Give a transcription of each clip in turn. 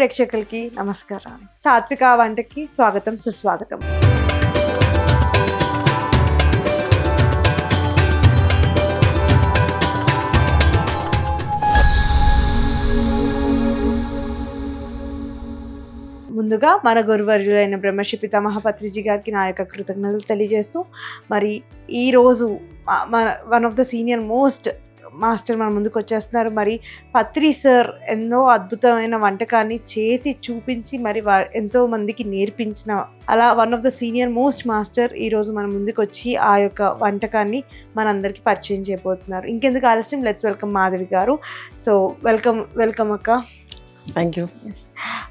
ప్రేక్షకులకి నమస్కారం. సాత్విక వంటకి స్వాగతం సుస్వాగతం. ముందుగా మన గురువర్యులైన బ్రహ్మశ్రీ పితామహ పత్రిజీ గారికి నా యొక్క కృతజ్ఞతలు తెలియజేస్తూ మరి ఈరోజు మన one of the senior most master మన ముందుకు వచ్చేస్తున్నారు. మరి పత్రి సార్ ఎన్నో అద్భుతమైన వంటకాన్ని చేసి చూపించి మరి వా ఎంతో మందికి నేర్పించిన అలా one of the senior most master ఈరోజు మన ముందుకు వచ్చి ఆ యొక్క వంటకాన్ని మనందరికీ పరిచయం చేయబోతున్నారు. ఇంకెందుకు ఆలస్యం? Let's welcome Madhavi garu. So welcome welcome అక్క. థ్యాంక్ యూ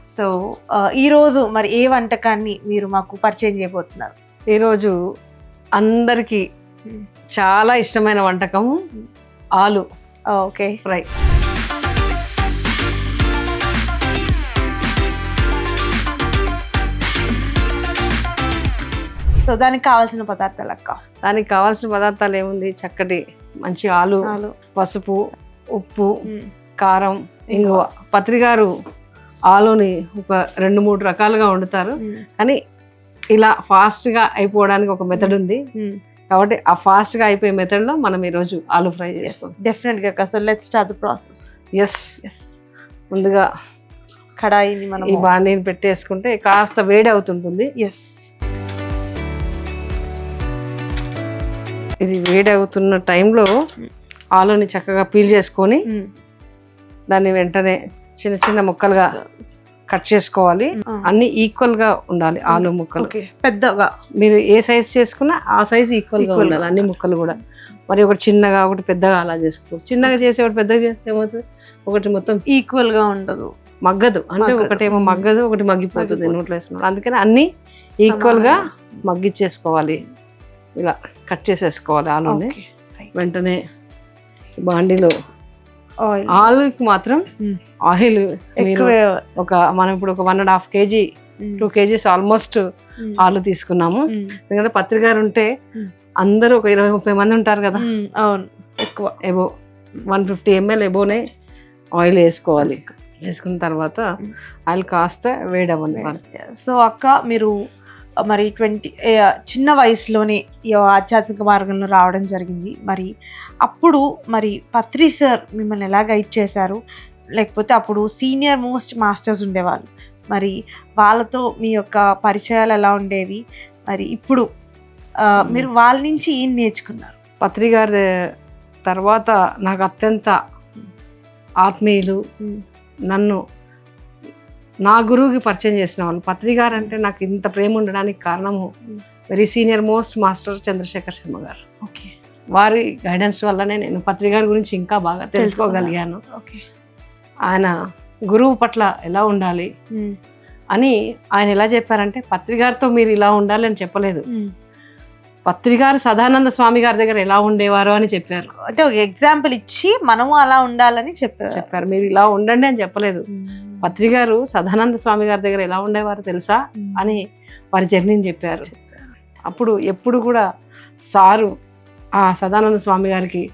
సో ఈరోజు మరి ఏ వంటకాన్ని మీరు మాకు పరిచయం చేయబోతున్నారు? ఈరోజు అందరికీ Hmm. చాలా ఇష్టమైన వంటకం ఆలు ఓకే. ఫ్రై. సో దానికి కావాల్సిన పదార్థాలు అక్క? దానికి కావాల్సిన పదార్థాలు ఏముంది? చక్కటి మంచి ఆలు పసుపు ఉప్పు కారం ఇంగువ. పత్రిగారు ఆలుని ఒక రెండు మూడు రకాలుగా వండుతారు. కానీ ఇలా ఫాస్ట్గా అయిపోవడానికి ఒక మెథడ్ ఉంది. కాబట్టి ఆ ఫాస్ట్గా అయిపోయే మెథడ్లో మనం ఈరోజు ఆలు ఫ్రై చేసుకుంటాం డెఫినెట్గా so let start the process yes yes ముందుగా కడాయిని మనం ఈ బాండీని పెట్టేసుకుంటే కాస్త వేడి అవుతుంటుంది. ఎస్ ఇది వేడి అవుతున్న టైంలో ఆలుని చక్కగా పీల్ చేసుకొని దాన్ని వెంటనే చిన్న చిన్న ముక్కలుగా కట్ చేసుకోవాలి. అన్ని ఈక్వల్గా ఉండాలి ఆలు ముక్కలు. పెద్దగా. మీరు ఏ సైజ్ చేసుకున్నా ఆ సైజ్ ఈక్వల్గా. ఉండాలి అన్ని ముక్కలు కూడా. మరి ఒకటి చిన్నగా ఒకటి పెద్దగా అలా చేసుకో. చిన్నగా చేసి ఒకటి పెద్దగా చేస్తే ఏమవుతుంది? ఒకటి మొత్తం ఈక్వల్గా ఉండదు. మగ్గదు. అంటే. ఒకటేమో మగ్గదు ఒకటి మగ్గిపోతుంది. నోట్లో వేసుకున్నాం అందుకని అన్ని ఈక్వల్గా. మగ్గిచ్చేసుకోవాలి. ఇలా కట్ చేసేసుకోవాలి ఆలుని. వెంటనే బాండీలో ఆయిల్. ఆలుకి మాత్రం. ఆయిల్ మీరు ఒక మనం ఇప్పుడు ఒక one and half kg two kgs almost aloo తీసుకున్నాము. ఎందుకంటే పత్రికారు ఉంటే. అందరూ ఒక ఇరవై ముప్పై మంది ఉంటారు కదా. అవును. ఎక్కువ. ఎబో వన్ ఫిఫ్టీ ఎంఎల్ ఎబోనే ఆయిల్ వేసుకోవాలి. వేసుకున్న తర్వాత. ఆయిల్ కాస్త వేడవ్వాలి. సో అక్క మీరు మరి ట్వంటీ చిన్న వయసులోనే ఈ ఆధ్యాత్మిక మార్గంలో రావడం జరిగింది. మరి అప్పుడు మరి పత్రి సార్ మిమ్మల్ని ఎలా గైడ్ చేశారు? లేకపోతే అప్పుడు సీనియర్ మోస్ట్ మాస్టర్స్ ఉండేవాళ్ళు. మరి వాళ్ళతో మీ యొక్క పరిచయాలు ఎలా ఉండేవి? మరి ఇప్పుడు మీరు వాళ్ళ నుంచి ఏం నేర్చుకున్నారు? పత్రికారి తర్వాత నాకు అత్యంత ఆత్మీయులు నన్ను నా గురువుకి పరిచయం చేసిన వాళ్ళు. పత్రికారు అంటే నాకు ఇంత ప్రేమ ఉండడానికి కారణము. Very senior most master Chandrasekhar Sharma garu. Okay. వారి గైడెన్స్ వల్లనే నేను పత్రికారి గురించి ఇంకా బాగా తెలుసుకోగలిగాను. ఓకే. ఆయన గురువు పట్ల ఎలా ఉండాలి అని ఆయన ఎలా చెప్పారంటే పత్రికారితో మీరు ఇలా ఉండాలి అని చెప్పలేదు. పత్రికారు సదానంద స్వామి గారి దగ్గర ఎలా ఉండేవారు అని చెప్పారు. అంటే ఒక ఎగ్జాంపుల్ ఇచ్చి మనము అలా ఉండాలని చెప్పారు. చెప్పారు. మీరు ఇలా ఉండండి అని చెప్పలేదు. పత్రికారు సదానంద స్వామి గారి దగ్గర ఎలా ఉండేవారు తెలుసా అని వారి జర్నీని చెప్పారు. అప్పుడు ఎప్పుడు కూడా సారు ఆ సదానంద స్వామి గారికి.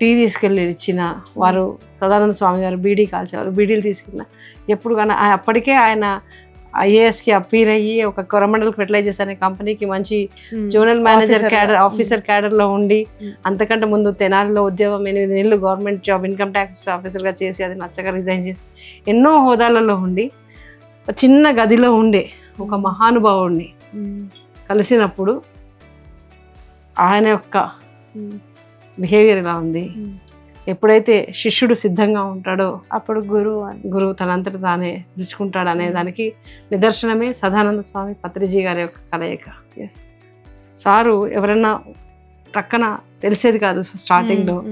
టీ తీసుకెళ్ళి ఇచ్చిన వారు సదానంద స్వామి గారు బీడీ కాల్చేవారు బీడీలు తీసుకెళ్ళిన. ఎప్పుడు కానీ అప్పటికే ఆయన ఐఏఎస్కి అప్పీర్ అయ్యి ఒక కొరమండల్ ఫెర్టిలైజర్స్ అనే కంపెనీకి మంచి జోనల్ మేనేజర్. క్యాడర్ ఆఫీసర్ క్యాడర్లో ఉండి Hmm. అంతకంటే ముందు తెనాలిలో ఉద్యోగం ఎనిమిది నెలలు గవర్నమెంట్ జాబ్ ఇన్కమ్ ట్యాక్స్ ఆఫీసర్గా చేసి అది నచ్చక రిజైన్ చేసి ఎన్నో హోదాలలో ఉండి చిన్న గదిలో ఉండే ఒక మహానుభావుడిని కలిసినప్పుడు ఆయన యొక్క బిహేవియర్ ఎలా ఉంది? ఎప్పుడైతే శిష్యుడు సిద్ధంగా ఉంటాడో అప్పుడు గురువు గురువు తనంతట తానే పిలుచుకుంటాడు అనే దానికి నిదర్శనమే సదానంద స్వామి పత్రిజీ గారి యొక్క కలయిక. ఎస్ సారు ఎవరన్నా ప్రక్కన తెలిసేది కాదు స్టార్టింగ్లో.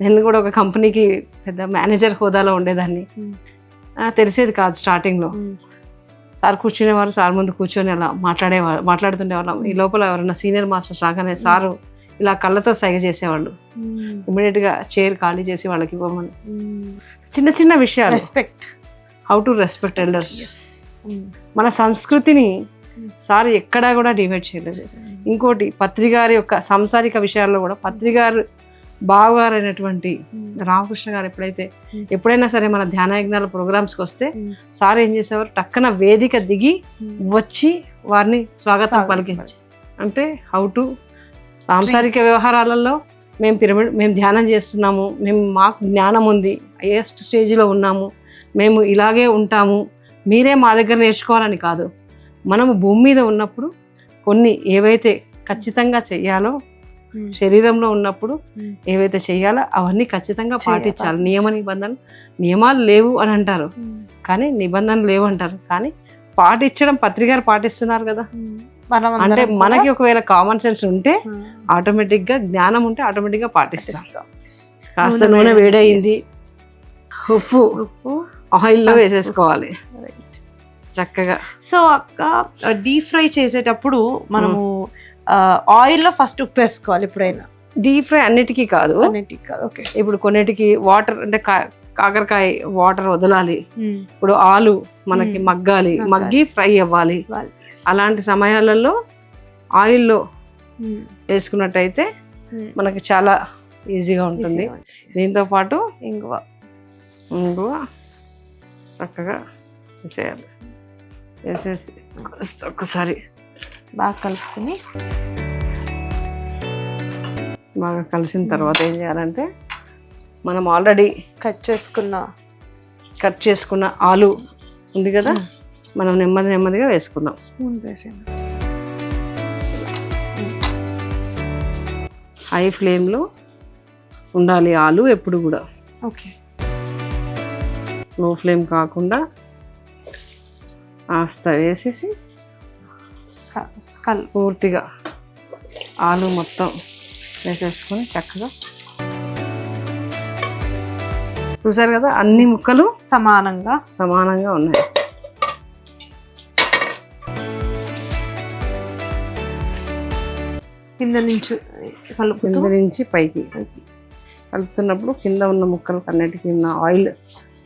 నేను కూడా ఒక కంపెనీకి పెద్ద మేనేజర్ హోదాలో ఉండేదాన్ని. ఆ, తెలిసేది కాదు స్టార్టింగ్లో. సార్ కూర్చునేవారు సార్ ముందు కూర్చొని అలా మాట్లాడేవారు మాట్లాడుతుండేవాళ్ళం. ఈ లోపల ఎవరైనా సీనియర్ మాస్టర్స్ రాగానే సారు ఇలా కళ్ళతో సైగ చేసేవాళ్ళు. ఇమీడియట్గా చైర్ ఖాళీ చేసి వాళ్ళకి ఇవ్వమని. చిన్న చిన్న విషయాలు. Respect how to respect elders మన సంస్కృతిని సార్ ఎక్కడా కూడా డివైడ్ చేయలేదు. ఇంకోటి పత్రికారి యొక్క సంసారిక విషయాల్లో కూడా పత్రికారు బావగారైనటువంటి రామకృష్ణ గారు ఎప్పుడైతే ఎప్పుడైనా సరే మన ధ్యాన యజ్ఞాల ప్రోగ్రామ్స్కి వస్తే సార్ ఏం చేసేవారు? టక్కన వేదిక దిగి వచ్చి వారిని స్వాగతం స్వాగతం పలికించి. అంటే హౌ టు సాంసారిక వ్యవహారాలలో మేము పిరమిడ్ మేము ధ్యానం చేస్తున్నాము మేము మాకు జ్ఞానం ఉంది హైయెస్ట్ స్టేజ్లో ఉన్నాము మేము ఇలాగే ఉంటాము మీరే మా దగ్గర నేర్చుకోవాలని కాదు. మనము భూమి మీద ఉన్నప్పుడు కొన్ని ఏవైతే ఖచ్చితంగా చెయ్యాలో శరీరంలో ఉన్నప్పుడు ఏవైతే చెయ్యాలో అవన్నీ ఖచ్చితంగా చేయాలి, పాటించాలి. నియమ నిబంధనలు నియమాలు లేవు అని అంటారు. కానీ నిబంధనలు లేవు అంటారు. కానీ పాటించడం పత్రికారు పాటిస్తున్నారు కదా. అంటే మనకి ఒకవేళ కామన్ సెన్స్ ఉంటే ఆటోమేటిక్గా జ్ఞానం ఉంటే ఆటోమేటిక్గా పాటిస్తాం. కాస్త నూనె నూనె వేడి- వేడయింది. Yes. ఉప్పు. ఉప్పు. ఆయిల్లో. వేసేసుకోవాలి. చక్కగా. సో అక్క డీప్ ఫ్రై చేసేటప్పుడు మనము ఆయిల్లో ఫస్ట్ ఉప్పు వేసుకోవాలి ఎప్పుడైనా. డీప్ ఫ్రై అన్నిటికీ కాదు. అన్నిటికి కాదు. ఓకే ఇప్పుడు కొన్నిటికి వాటర్ అంటే కాకరకాయ వాటర్ వదలాలి. ఇప్పుడు ఆలు మనకి మగ్గాలి. మగ్గి ఫ్రై అవ్వాలి. అలాంటి సమయాలలో ఆయిల్లో వేసుకున్నట్టయితే మనకి చాలా ఈజీగా ఉంటుంది. దీంతో పాటు ఇంగువ. ఇంగువ చక్కగా వేసేయాలి. వేసేసి ఒక్కసారి బాగా కలుపుకొని బాగా కలిసిన తర్వాత ఏం చేయాలంటే మనం ఆల్రెడీ కట్ చేసుకున్న కట్ చేసుకున్న ఆలు ఉంది కదా? మనం నెమ్మది నెమ్మదిగా వేసుకున్నాం స్పూన్ వేసాను హై ఫ్లేమ్లో ఉండాలి ఆలు ఎప్పుడు కూడా. ఓకే. లో ఫ్లేమ్ కాకుండా కాస్త వేసేసి కల్ పూర్తిగా ఆలు మొత్తం వేసేసుకొని చక్కగా చూసారు కదా అన్ని ముక్కలు సమానంగా. సమానంగా ఉన్నాయి. కింద నుంచి కలుపుతూ కింద నుంచి పైకి కలుపుతున్నప్పుడు కింద ఉన్న ముక్కలకు అన్నిటికీ ఉన్న ఆయిల్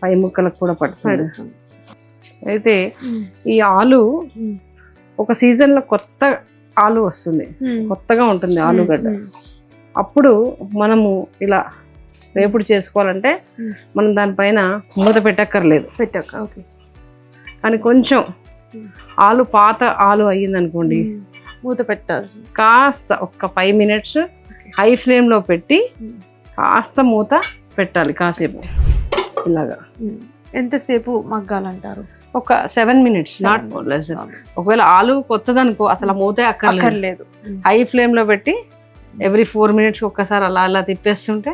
పై ముక్కలకు కూడా పడుతుంది. అయితే. ఈ ఆలు. ఒక సీజన్లో కొత్త ఆలు వస్తుంది. కొత్తగా ఉంటుంది ఆలుగడ్డ. అప్పుడు మనము ఇలా వేపుడు చేసుకోవాలంటే. మనం దానిపైన మూత పెట్టక్కర్లేదు పెట్టాక ఓకే కానీ కొంచెం. ఆలు పాత ఆలు అయ్యిందనుకోండి మ్మ్. మూత పెట్టాల్సి కాస్త ఒక్క ఫైవ్ మినిట్స్ హై ఫ్లేమ్లో పెట్టి. కాస్త మూత పెట్టాలి కాసేపు. ఇలాగా. ఎంతసేపు మగ్గాలంటారు? ఒక సెవెన్ మినిట్స్ నాట్ లెస్ ఒకవేళ ఆలు కొత్తదనుకో అసలు మూతే అక్కర్లేదు. హై ఫ్లేమ్లో పెట్టి ఎవ్రీ ఫోర్ మినిట్స్ ఒక్కసారి అలా అలా తిప్పేస్తుంటే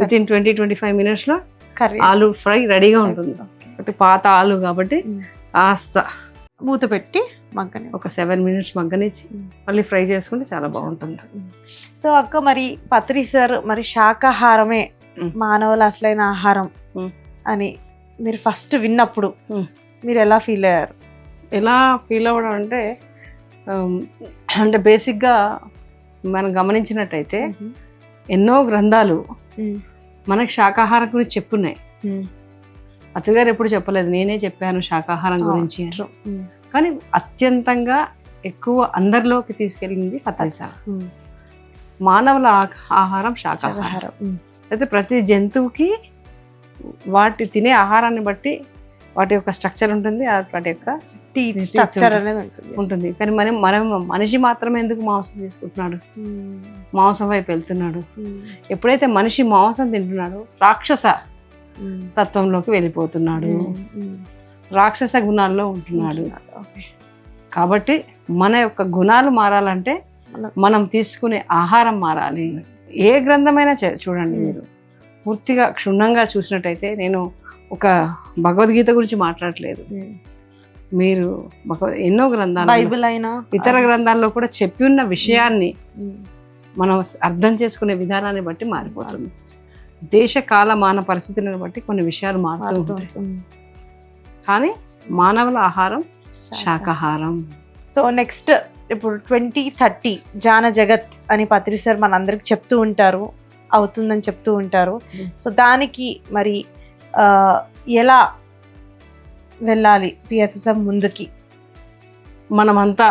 within twenty twenty five మినిట్స్లో కర్రీ. ఆలు ఫ్రై రెడీగా ఉంటుంది. పాత ఆలు కాబట్టి. కాస్త మూత పెట్టి మగ్గని ఒక సెవెన్ మినిట్స్ మగ్గనిచ్చి. మళ్ళీ ఫ్రై చేసుకుంటే చాలా బాగుంటుంది సో అక్క మరి పత్రి సార్ మరి శాకాహారమే. మానవుల అసలైన ఆహారం. అని మీరు ఫస్ట్ విన్నప్పుడు. మీరు ఎలా ఫీల్ అయ్యారు ఎలా ఫీల్ అవ్వడం అంటే అంటే బేసిక్గా మనం గమనించినట్టయితే ఎన్నో గ్రంథాలు. మనకి శాకాహారం గురించి చెప్పున్నాయి. అత్తగారు ఎప్పుడు చెప్పలేదు నేనే చెప్పాను శాకాహారం గురించి. మ్మ్. కానీ అత్యంతంగా ఎక్కువ అందరిలోకి తీసుకెళ్ళింది పత్రిసార మ్మ్. మానవుల ఆహారం శాకాహారం మ్మ్. అయితే ప్రతి జంతువుకి వాటి తినే ఆహారాన్ని బట్టి వాటి యొక్క స్ట్రక్చర్ ఉంటుంది వాటి యొక్క స్ట్రక్చర్. అనేది ఉంటుంది కానీ మనం మనం మనిషి మాత్రమే ఎందుకు మాంసం తీసుకుంటున్నాడు. మాంసం వైపు వెళ్తున్నాడు. ఎప్పుడైతే మనిషి మాంసం తింటున్నాడో రాక్షస. తత్వంలోకి వెళ్ళిపోతున్నాడు. రాక్షస గుణాల్లో ఉంటున్నాడు. కాబట్టి మన యొక్క గుణాలు మారాలంటే మన- తీసుకునే ఆహారం మారాలి. ఏ గ్రంథమైనా చూడండి. మీరు. పూర్తిగా క్షుణ్ణంగా చూసినట్టయితే నేను ఒక భగవద్గీత గురించి మాట్లాడట్లేదు. మీరు ఎన్నో గ్రంథాలు బైబిల్ అయినా ఇతర గ్రంథాల్లో కూడా చెప్పి ఉన్న విషయాన్ని. మనం అర్థం చేసుకునే విధానాన్ని బట్టి మారిపోతుంది. దేశ కాల మాన పరిస్థితులను బట్టి కొన్ని విషయాలు మారుతూ ఉంటాయి. కానీ మానవుల ఆహారం శాకాహారం సో నెక్స్ట్ ఇప్పుడు ట్వంటీ థర్టీ జాన జగత్ అని పత్రి సార్ మనందరికి చెప్తూ ఉంటారు అవుతుందని చెప్తూ ఉంటారు Mm. సో దానికి మరి ఎలా వెళ్ళాలి పిఎస్ఎస్ఎం ముందుకి మనమంతా.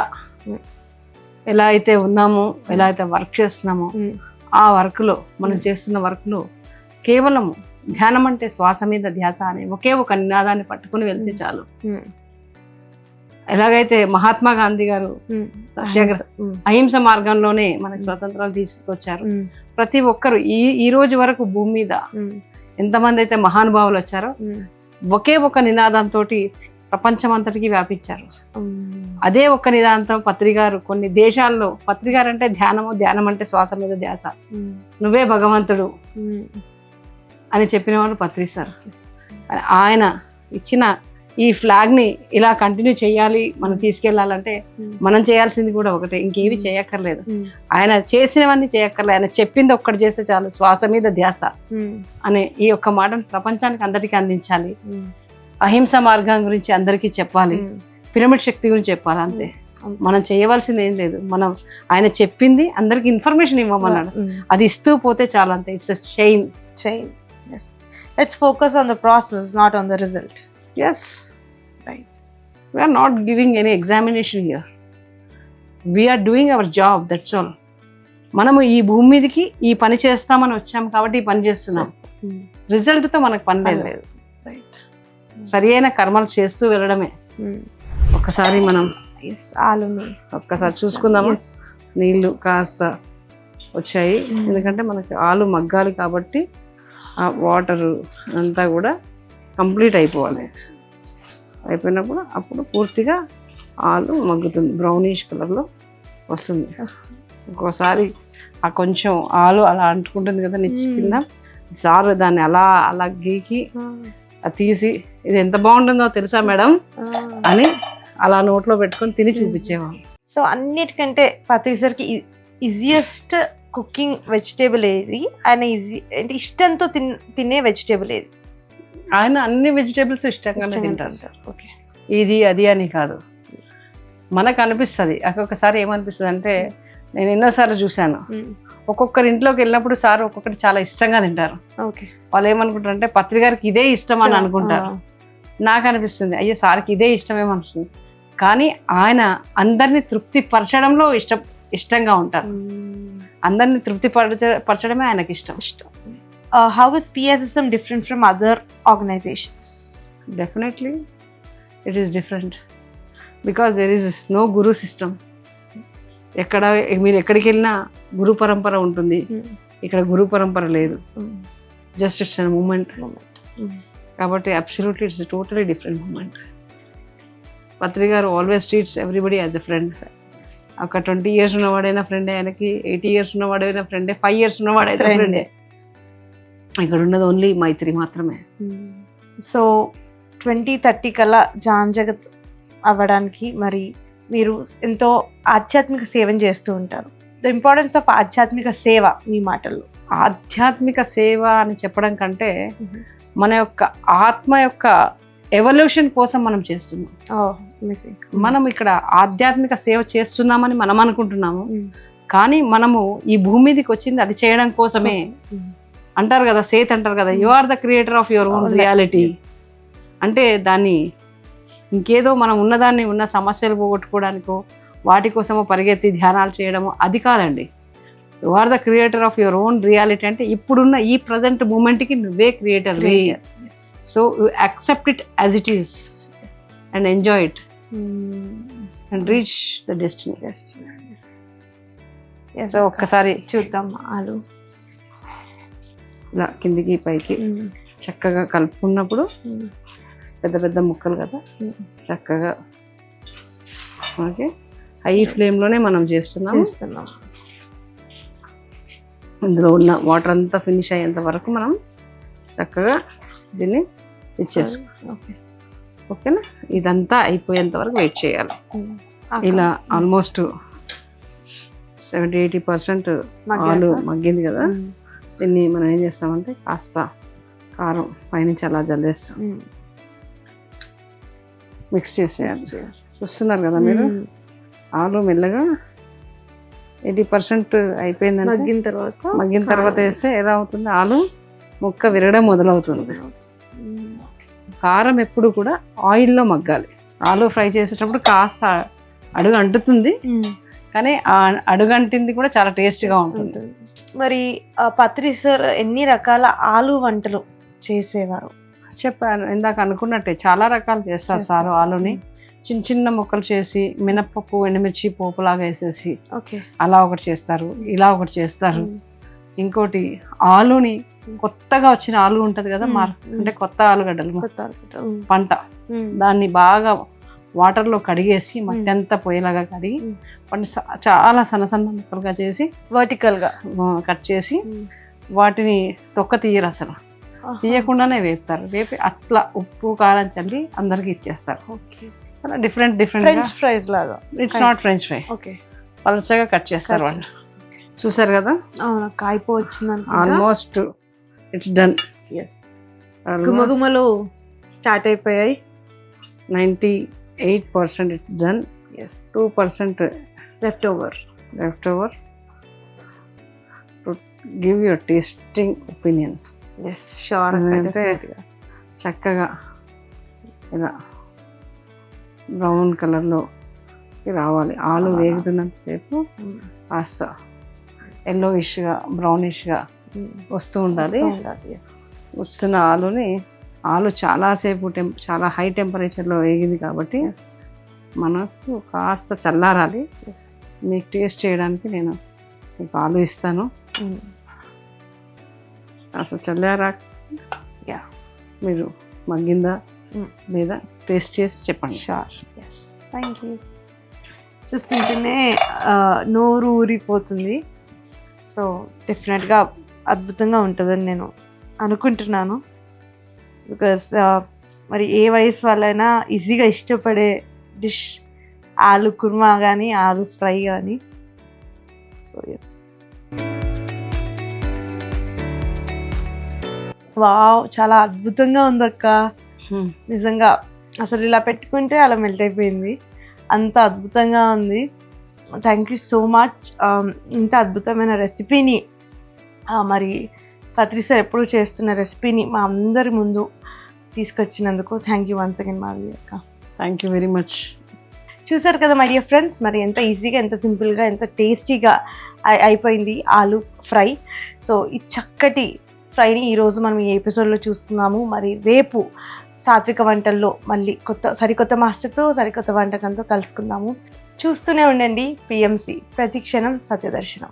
ఎలా అయితే ఉన్నామో ఎలా అయితే వర్క్ చేస్తున్నామో Mm. ఆ వర్క్లో మనం చేస్తున్న వర్క్లో కేవలం ధ్యానం అంటే శ్వాస మీద ధ్యాస అనే ఒకే ఒక నినాదాన్ని పట్టుకుని వెళ్తే చాలు. ఎలాగైతే మహాత్మా గాంధీ గారు సత్యాగ్రహ అహింస మార్గంలోనే మనకు స్వతంత్రాలు తీసుకొచ్చారు. ప్రతి ఒక్కరు ఈ ఈ రోజు వరకు భూమి మీద ఎంతమంది అయితే మహానుభావులు వచ్చారో ఒకే ఒక నినాదంతో ప్రపంచం అంతటికి వ్యాపించారు అదే ఒక్క నిదానంతో పత్రికారు కొన్ని దేశాల్లో పత్రికారు అంటే ధ్యానము ధ్యానం అంటే శ్వాస మీద ధ్యాస. నువ్వే భగవంతుడు. అని చెప్పిన వాళ్ళు పత్రిస్తారు. ఆయన ఇచ్చిన ఈ ఫ్లాగ్ని ఇలా కంటిన్యూ చేయాలి మనం తీసుకెళ్ళాలంటే ఉమ్, మనం చేయాల్సింది కూడా ఒకటే ఇంకేవి చేయక్కర్లేదు. ఉమ్, ఆయన చేసినవన్నీ చేయక్కర్లేదు ఆయన చెప్పింది ఒక్కటి చేస్తే చాలు శ్వాస మీద ధ్యాస అనే ఈ ఒక్క మాటను ప్రపంచానికి అందరికీ అందించాలి. అహింస మార్గం గురించి అందరికీ చెప్పాలి. పిరమిడ్ శక్తి గురించి చెప్పాలి అంతే. మనం చేయవలసింది ఏం లేదు. మనం ఆయన చెప్పింది అందరికి ఇన్ఫర్మేషన్ ఇవ్వమన్నాడు. అది ఇస్తూ పోతే చాలు అంతే. It's shame Chain. Yes. Let's focus on the process, not on the result. Yes we are not giving any examination here we are doing our job that's all మనము ఈ భూమి మీదకి ఈ పని చేస్తామని వచ్చాం కాబట్టి ఈ పని చేస్తున్నాం. రిజల్ట్తో మనకు పని లేదు. Right. సరి అయిన కర్మలు చేస్తూ వెళ్ళడమే Mm. ఒక్కసారి మనం Yes. ఒక్కసారి చూసుకుందామా Yes. నీళ్ళు కాస్త వచ్చాయి Mm. ఎందుకంటే మనకి ఆలు మగ్గాలి కాబట్టి ఆ వాటరు అంతా కూడా కంప్లీట్ అయిపోవాలి. అయిపోయినప్పుడు అప్పుడు పూర్తిగా ఆలు మగ్గుతుంది. బ్రౌనిష్ కలర్లో వస్తుంది. ఒక్కోసారి ఆ కొంచెం ఆలు అలా అంటుకుంటుంది కదా నిచ్చి. కింద సారు దాన్ని అలా అలా గీకి తీసి ఇది ఎంత బాగుంటుందో తెలుసా మేడం. అని అలా నోట్లో పెట్టుకొని తిని చూపించేవాళ్ళం. సో అన్నిటికంటే పత్రిసరికి ఈజియెస్ట్ కుకింగ్ వెజిటేబుల్ ఏది? ఆయన ఈజీ అంటే ఇష్టంతో తిన్ తినే వెజిటేబుల్ ఏది? ఆయన అన్ని వెజిటేబుల్స్ ఇష్టంగా తింటారు. తింటారు. ఓకే. ఇది అది అని కాదు. మనకు అనిపిస్తుంది ఒక్కొక్కసారి ఏమనిపిస్తుంది అంటే నేను ఎన్నోసార్లు చూశాను. ఒక్కొక్కరి ఇంట్లోకి వెళ్ళినప్పుడు సార్ ఒక్కొక్కటి చాలా ఇష్టంగా తింటారు. ఓకే. వాళ్ళు ఏమనుకుంటారు అంటే పత్రికారికి ఇదే ఇష్టం అని అనుకుంటారు. నాకు అనిపిస్తుంది అయ్యో సార్కి ఇదే ఇష్టమేమో అనిపిస్తుంది. కానీ ఆయన అందరినీ తృప్తి పరచడంలో ఇష్టం ఇష్టంగా ఉంటారు. అందరినీ తృప్తి పరచ పరచడమే ఆయనకి ఇష్టం. ఇష్టం. How is PSSM different from other organisations definitely it is different because there is no guru system ఎక్కడ మీరు ఎక్కడికి వెళ్ళినా గురు పరంపర ఉంటుంది. ఇక్కడ గురు పరంపర లేదు. జస్ట్ ఇట్స్ అన్ మూమెంట్ కాబట్టి absolutely it's totally different movement Patri garu always treats everybody as a friend ఒక ట్వంటీ ఇయర్స్ ఉన్నవాడైనా ఫ్రెండే ఆయనకి ఎయిటీ ఇయర్స్ ఉన్నవాడైనా ఫ్రెండే ఫైవ్ ఇయర్స్ ఉన్నవాడైనా. ఫ్రెండే. ఇక్కడ ఉన్నది ఓన్లీ మైత్రి మాత్రమే. సో ట్వంటీ థర్టీ కల్లా జాన్ జగత్ అవ్వడానికి మరి మీరు ఎంతో ఆధ్యాత్మిక సేవను చేస్తూ ఉంటారు. ద ఇంపార్టెన్స్ ఆఫ్ ఆధ్యాత్మిక సేవ మీ మాటల్లో. ఆధ్యాత్మిక సేవ అని చెప్పడం కంటే మన యొక్క ఆత్మ యొక్క ఎవల్యూషన్ కోసం మనం చేస్తున్నాం. మిస్సింగ్ మనం ఇక్కడ ఆధ్యాత్మిక సేవ చేస్తున్నామని మనం అనుకుంటున్నాము. Mm. కానీ మనము ఈ భూమి మీదకి వచ్చింది అది చేయడం కోసమే అంటారు కదా సేత్ అంటారు కదా you are the creator of your own reality అంటే దాన్ని ఇంకేదో మనం ఉన్నదాన్ని ఉన్న సమస్యలు పోగొట్టుకోవడానికో వాటి కోసమో పరిగెత్తి ధ్యానాలు చేయడమో అది కాదండి. You are the creator of your own reality అంటే ఇప్పుడున్న ఈ ప్రజెంట్ మూమెంట్కి నువ్వే creator so you accept it as it is and enjoy it and reach the destiny so ఒక్కసారి చూద్దాం ఆలు. ఇలా కిందికి పైకి చక్కగా కలుపుకున్నప్పుడు పెద్ద పెద్ద ముక్కలు కదా? Mm. చక్కగా. ఓకే. హై ఫ్లేమ్లోనే మనం చేస్తున్నాం. చేస్తున్నాం. ఇందులో ఉన్న వాటర్ అంతా ఫినిష్ అయ్యేంత వరకు మనం చక్కగా దీన్ని ఇచ్చేసుకో. ఓకే. ఓకేనా? ఇదంతా అయిపోయేంత వరకు వెయిట్ చేయాలి. ఇలా ఆల్మోస్ట్ సెవెంటీ ఎయిటీ పర్సెంట్ ఆలు మగ్గింది కదా? దీన్ని మనం ఏం చేస్తామంటే కాస్త కారం పైనుంచి అలా జల్లేస్తాం. మిక్స్ చేసేయాలి. చూస్తున్నారు కదా మీరు? ఆలు మెల్లగా ఎయిటీ పర్సెంట్ అయిపోయిందంటే మగ్గిన తర్వాత మగ్గిన తర్వాత వేస్తే ఎలా అవుతుంది? ఆలు ముక్క విరగడం మొదలవుతుంది. కారం ఎప్పుడు కూడా ఆయిల్లో మగ్గాలి. ఆలు ఫ్రై చేసేటప్పుడు కాస్త అడుగు అంటుతుంది. కానీ ఆ అడుగు అంటింది కూడా చాలా టేస్ట్గా ఉంటుంది. మరి ఆ, పత్రి సార్ ఎన్ని రకాల ఆలు వంటలు చేసేవారు? చెప్పాను ఇందాక అనుకున్నట్టే చాలా రకాలు చేస్తారు సార్ ఆలుని. చిన్న చిన్న ముక్కలు చేసి మినప్పప్పు ఎండుమిర్చి పోపులాగా వేసేసి ఓకే. అలా ఒకటి చేస్తారు ఇలా ఒకటి చేస్తారు. ఇంకోటి ఆలుని కొత్తగా వచ్చిన ఆలు ఉంటది కదా మార్ అంటే కొత్త ఆలుగడ్డలు కొత్త. పంట. దాన్ని బాగా వాటర్లో కడిగేసి మట్టి అంతా పోయేలాగా కడిగి. వాటిని చాలా సన్న సన్న ముక్కలుగా చేసి వర్టికల్గా ఆ, కట్ చేసి వాటిని తొక్క తీయరు అసలు. తీయకుండానే వేపుతారు. వేపి అట్లా ఉప్పు కారం చల్లి అందరికి ఇచ్చేస్తారు. ఓకే. చాలా డిఫరెంట్ డిఫరెంట్ ఫ్రెంచ్ ఫ్రైస్ లాగా. It's not french fry okay. పలచగా కట్ చేస్తారు వాళ్ళు. చూసారు కదా? అవును కాయిపో వచ్చింది ఆల్మోస్ట్ ఇట్స్ డన్ ఎస్ గుమగుమలు స్టార్ట్ అయిపోయాయి. Ninety eight percent it's done yes two percent left over left over to give your tasting opinion yes sure అంటే చక్కగా ఇలా బ్రౌన్ కలర్లో రావాలి. ఆలు. వేగుతున్నంతసేపు కాస్త ఎల్లోయిష్గా బ్రౌనిష్గా వస్తూ ఉండాలి. వస్తున్న ఆలుని ఆలు చాలాసేపు టెంప్ చాలా హై టెంపరేచర్లో వేగింది కాబట్టి మనకు కాస్త చల్లారాలి. మీకు టేస్ట్ చేయడానికి నేను మీకు ఆలు ఇస్తాను. కాస్త చల్లారా Yeah. మీరు మగ్గిందా Mm. లేదా టేస్ట్ చేసి చెప్పండి. షూర్ థ్యాంక్ యూ చూస్తుంటేనే నోరు ఊరిపోతుంది. సో డెఫినెట్గా అద్భుతంగా ఉంటుందని నేను అనుకుంటున్నాను. బికాస్ మరి ఏ వయసు వాళ్ళైనా ఈజీగా ఇష్టపడే డిష్ ఆలు కుర్మా కానీ ఆలు ఫ్రై కానీ సో ఎస్ వావ్ చాలా అద్భుతంగా ఉందక్క. Hmm. నిజంగా అసలు ఇలా పెట్టుకుంటే అలా మెల్ట్ అయిపోయింది. అంత అద్భుతంగా ఉంది. థ్యాంక్ యూ సో మచ్ ఇంత అద్భుతమైన రెసిపీని మరి పత్రి సార్ ఎప్పుడు చేస్తున్న రెసిపీని మా అందరి ముందు తీసుకొచ్చినందుకు thank you once again Madhavi అక్క. థ్యాంక్ యూ వెరీ మచ్ చూసారు కదా మై డియర్ ఫ్రెండ్స్ మరి ఎంత ఈజీగా ఎంత సింపుల్గా ఎంత టేస్టీగా అయి- అయిపోయింది ఆలు ఫ్రై. సో ఈ చక్కటి ఫ్రైని ఈరోజు మనం ఈ ఎపిసోడ్లో చూసుకున్నాము మరి రేపు సాత్విక వంటల్లో మళ్ళీ కొత్త సరికొత్త మాస్టర్తో సరికొత్త వంటకంతో కలుసుకుందాము. చూస్తూనే ఉండండి పిఎంసి ప్రతి క్షణం సత్యదర్శనం.